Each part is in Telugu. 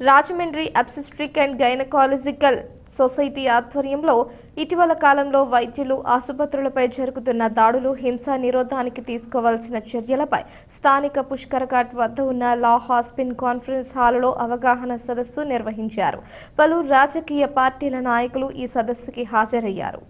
Rajahmundry obstetric and gynaecological society ఆధ్వర్యంలో ఇటీవల కాలంలో వైద్యులు ఆసుపత్రులపై జరుగుతున్న దాడులు హింస నిరోధానికి తీసుకోవాల్సిన చర్యలపై స్థానిక పుష్కరఘాట్ వద్ద ఉన్న లా హాస్పిన్ కాన్ఫరెన్స్ హాల్లో అవగాహన సదస్సు నిర్వహించారు. పలు రాజకీయ పార్టీల నాయకులు ఈ సదస్సుకి హాజరయ్యారు.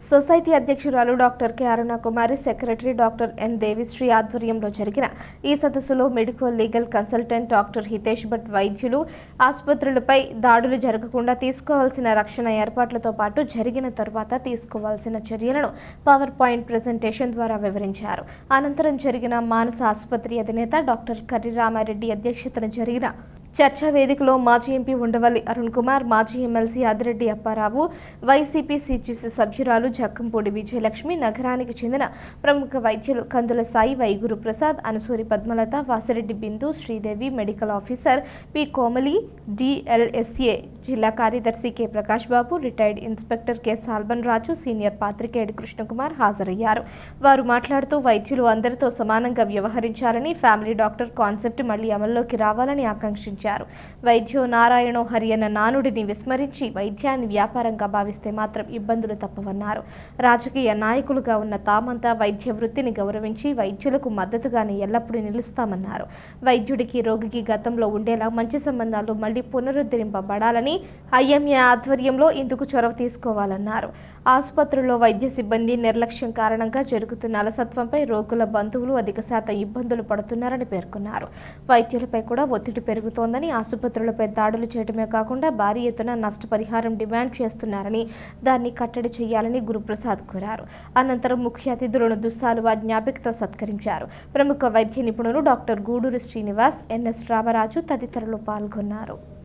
సొసైటీ అధ్యక్షురాలు doctor K. Aruna Kumari secretary doctor M. Devisri ఆధ్వర్యంలో జరిగిన ఈ సదస్సులో medical legal consultant doctor Hitesh Bhatt వైద్యులు ఆసుపత్రులపై దాడులు జరగకుండా తీసుకోవాల్సిన రక్షణ ఏర్పాట్లతో పాటు జరిగిన తర్వాత తీసుకోవాల్సిన చర్యలను పవర్ పాయింట్ ప్రజెంటేషన్ ద్వారా వివరించారు. అనంతరం జరిగిన మానస ఆసుపత్రి అధినేత డాక్టర్ కర్రి రామారెడ్డి అధ్యక్షతన జరిగిన చర్చా వేదికలో మాజీ ఎంపీ ఉండవల్లి అరుణ్ కుమార్ మాజీ MLC Adireddy Apparao YCP CGC సభ్యురాలు జక్కంపూడి విజయలక్ష్మి నగరానికి చెందిన ప్రముఖ వైద్యులు Kandula Sai వైగురు Prasad Anusuri Padmalatha Vasireddy Bindu Sridevi medical officer P Komali DLSA జిల్లా కార్యదర్శి K. Prakash Babu retired inspector K. సాల్బన్ Raju senior పాత్రికేయుడు కృష్ణకుమార్ హాజరయ్యారు. వారు మాట్లాడుతూ వైద్యులు అందరితో సమానంగా వ్యవహరించాలని ఫ్యామిలీ డాక్టర్ కాన్సెప్ట్ మళ్ళీ అమల్లోకి రావాలని ఆకాంక్షించారు. వైద్యో నారాయణో హరి అన్న నానుడిని విస్మరించి వైద్యాన్ని వ్యాపారంగా భావిస్తే మాత్రం ఇబ్బందులు తప్పవన్నారు. రాజకీయ నాయకులుగా ఉన్న తామంతా వైద్య వృత్తిని గౌరవించి వైద్యులకు మద్దతుగానే ఎల్లప్పుడూ నిలుస్తామన్నారు. వైద్యుడికి రోగికి గతంలో ఉండేలా మంచి సంబంధాలు మళ్ళీ పునరుద్ధరింపబడాలని ఐఎంఏ ఆధ్వర్యంలో ఇందుకు చొరవ తీసుకోవాలన్నారు. ఆసుపత్రుల్లో వైద్య సిబ్బంది నిర్లక్ష్యం కారణంగా జరుగుతున్న అలసత్వంపై రోగుల బంధువులు అధిక శాతం ఇబ్బందులు పడుతున్నారని పేర్కొన్నారు. వైద్యులపై కూడా ఒత్తిడి పెరుగుతోందని ఆసుపత్రులపై దాడులు చేయడమే కాకుండా భారీ ఎత్తున నష్టపరిహారం డిమాండ్ చేస్తున్నారని దాన్ని కట్టడి చేయాలని గురుప్రసాద్ కోరారు. అనంతరం ముఖ్య అతిథులను దుస్సాలువా జ్ఞాపికతో సత్కరించారు. ప్రముఖ వైద్య నిపుణులు డాక్టర్ గూడూరు శ్రీనివాస్ ఎన్ఎస్ రామరాజు తదితరులు పాల్గొన్నారు.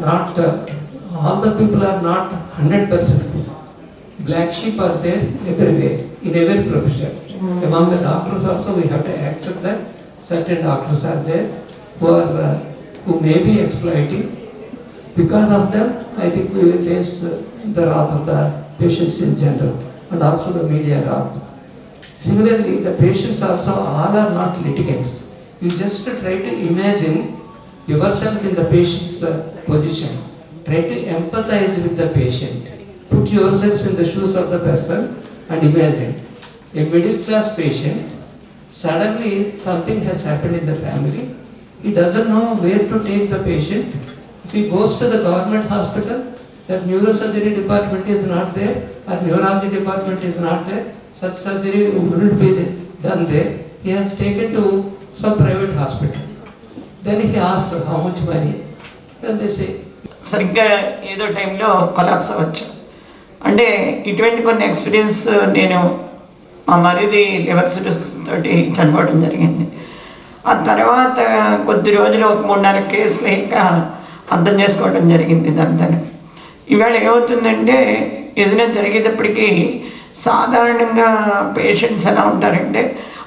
Not, uh, all the people are not hundred percent. Black sheep are there everywhere, in every profession. Among the doctors also, we have to accept that certain doctors are there who are, uh, who may be exploiting. Because of them, I think we will face uh, the wrath of the patients in general and also the media wrath. Similarly, the patients also all are not litigants. You just try to imagine yourself in the patient's uh, position. Try to empathize with the patient. Put yourselves in the shoes of the person and imagine a middle class patient. Suddenly something has happened in the family. He doesn't know where to take the patient. If he goes to the government hospital, the neurosurgery department is not there or neurology department is not there. Such surgery wouldn't be done there. He has taken to some private hospital. Then he asks మరి much సరిగ్గా ఏదో టైంలో కొలాప్స్ అవ్వచ్చు. అంటే ఇటువంటి కొన్ని ఎక్స్పీరియన్స్ నేను మా మరిది లివర్ సిరోసిస్ తోటి చనిపోవడం జరిగింది. ఆ తర్వాత కొద్ది రోజులు ఒక మూడు నాలుగు కేసులు ఇంకా అర్థం చేసుకోవడం జరిగింది ఇదంతా ఇవాళ ఏమవుతుందంటే ఏదైనా జరిగేటప్పటికీ సాధారణంగా పేషెంట్స్ ఎలా ఉంటారంటే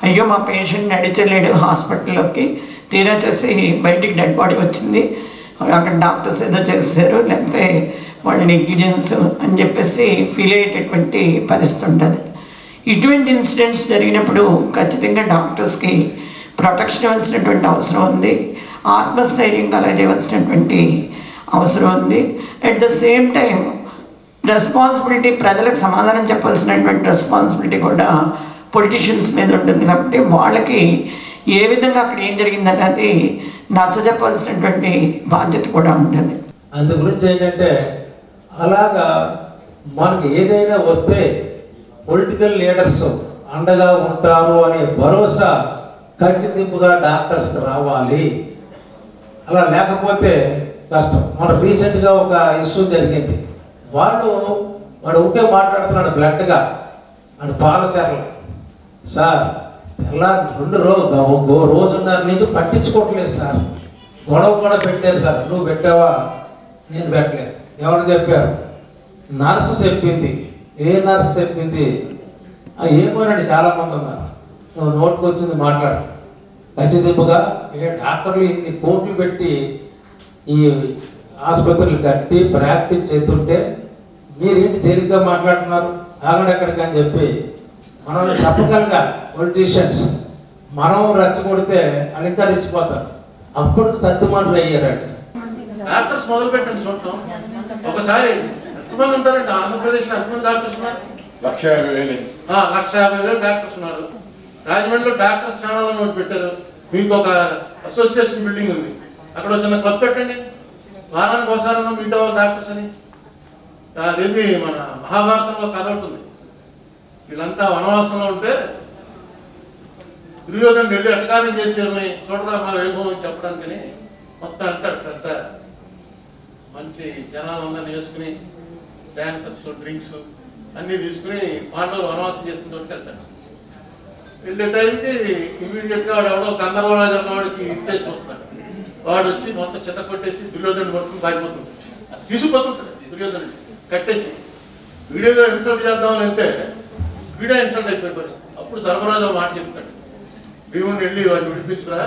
అయ్యో మా పేషెంట్ నడిచలేడు హాస్పిటల్లోకి తీరా చేసి బయటికి డెడ్ బాడీ వచ్చింది. అక్కడ డాక్టర్స్ ఏదో చేశారు. లేకపోతే వాళ్ళ నెగ్లిజెన్స్ అని చెప్పేసి ఫీల్ అయ్యేటటువంటి పరిస్థితి ఉంటుంది. ఇటువంటి ఇన్సిడెంట్స్ జరిగినప్పుడు ఖచ్చితంగా డాక్టర్స్కి ప్రొటెక్షన్ ఇవ్వాల్సినటువంటి అవసరం ఉంది. ఆత్మస్థైర్యం కలగజేయవలసినటువంటి అవసరం ఉంది. At the same time responsibility ప్రజలకు సమాధానం చెప్పాల్సినటువంటి రెస్పాన్సిబిలిటీ కూడా పొలిటీషియన్స్ మీద ఉంటుంది. కాబట్టి వాళ్ళకి ఏ విధంగా అక్కడ ఏం జరిగిందన్నది నచ్చజెప్పాల్సినటువంటి బాధ్యత కూడా ఉంటుంది. అందు గురించి ఏంటంటే అలాగా మనకి ఏదైనా వస్తే పొలిటికల్ లీడర్స్ అండగా ఉంటారు అనే భరోసా ఖచ్చితంగా డాక్టర్స్కి రావాలి. అలా లేకపోతే కష్టం. మన రీసెంట్గా ఒక ఇష్యూ జరిగింది. వాళ్ళు వాడు ఉంటే మాట్లాడుతున్నాడు బ్లడ్గా వాడు పాలచర్ల. సార్ ఎలా రెండు రోజు రోజున్నర నుంచి పట్టించుకోవట్లేదు సార్. గొడవ కూడా పెట్టారు సార్. నువ్వు పెట్టావా? నేను పెట్టలేదు. ఎవరు చెప్పారు? నర్సు చెప్పింది. ఏ నర్సు చెప్పింది? ఏమోనండి చాలా మంది ఉన్నారు. నువ్వు నోటుకు వచ్చింది మాట్లాడు ఖచ్చితంగా ఏ డాక్టర్లు ఇన్ని కోట్లు పెట్టి ఈ ఆసుపత్రులు కట్టి ప్రాక్టీస్ చేస్తుంటే మీరేంటి తేలిగ్గా మాట్లాడుతున్నారు? ఆగడెక్కడికని చెప్పి మనం చెప్పగలగా పొలిటీషియన్స్ మనం రెచ్చగొడితే ఇంకా రెచ్చిపోతారు అప్పుడు సర్దుమాటలు అయ్యారట. డాక్టర్స్ మొదలు పెట్టండి చూడటం ఒకసారి ఎంతమంది ఉంటారండి? ఆంధ్రప్రదేశ్లో ఎంతమంది డాక్టర్స్ ఉన్నారు? లక్ష యాభై వేలు. ఆ, లక్ష యాభై వేలు డాక్టర్స్ ఉన్నారు. రాజమండ్రిలో డాక్టర్స్ ఛానల్ అని ఒకటి పెట్టారు. మీకు ఒక అసోసియేషన్ బిల్డింగ్ ఉంది. అక్కడ చిన్న క్లబ్ పెట్టండి. వారానికి ఒకసారి మీట్ అవ్వాలి డాక్టర్స్ అని. అదేంటి మన మహాభారతంలో కథ ఉంటుంది వీళ్ళంతా వనవాసంలో ఉంటే దుర్యోధన వెళ్ళి అటకారం చేసి వీళ్ళని చూడరా మా వైభవం చెప్పడానికి మొత్తం అంతా పెద్ద మంచి జనాలందరినీ వేసుకుని డాన్సర్స్ డ్రింక్స్ అన్నీ తీసుకుని పాండవులు వనవాసం చేస్తున్నట్టు వెళ్తాడు వెళ్ళే టైంకి ఇమీడియట్గా వాడు ఎవడో గంధర్వరాజు అన్నవాడికి ఇన్విటేషన్ వస్తాడు వాడు వచ్చి మొత్తం చెత్త కొట్టేసి దుర్యోధనుడు పట్టుకుని పారిపోతుంటాడు తీసుకుపోతుంటాడు దుర్యోధనుడు. కట్టేసి వీడియోలో ఇన్సల్ట్ చేద్దామని అంటే వీడియో ఇన్సల్ట్ అయిపోయే పరిస్థితి. అప్పుడు ధర్మరాజు మాట చెప్తాడు. భీముని వెళ్ళి వాడిని విడిపించుకురా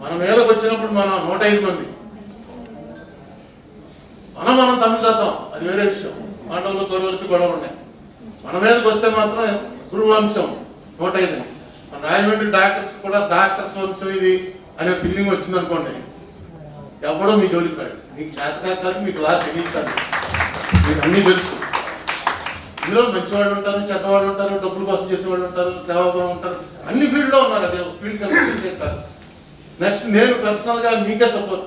మన మీదకి వచ్చినప్పుడు మన నూట ఐదు మంది. మనం మనం తమ్మి చేద్దాం. అది వేరే విషయం. పాండవులు కౌరవులకి గొడవలు ఉన్నాయి. మన మీదకి వస్తే మాత్రం గురు వంశం నూట ఐదు మన రాజమండ్రి డాక్టర్స్ కూడా డాక్టర్స్ వంశం ఇది అనే ఫీలింగ్ వచ్చింది అనుకోండి. ఎవడో మీ జోలికి రాడు మీకు చేతకాదు మీకు లా తెలియదు మీకు అన్నీ తెలుసు. ఇందులో మంచివాళ్ళు ఉంటారు చెడ్డవాళ్ళు ఉంటారు డబ్బుల కోసం చేసేవాళ్ళు ఉంటారు సేవాభావం ఉంటారు. అన్ని ఫీల్డ్లో ఉన్నారు అదే ఫీల్డ్ కాదు నెక్స్ట్ నేను పర్సనల్గా మీకే సపోర్ట్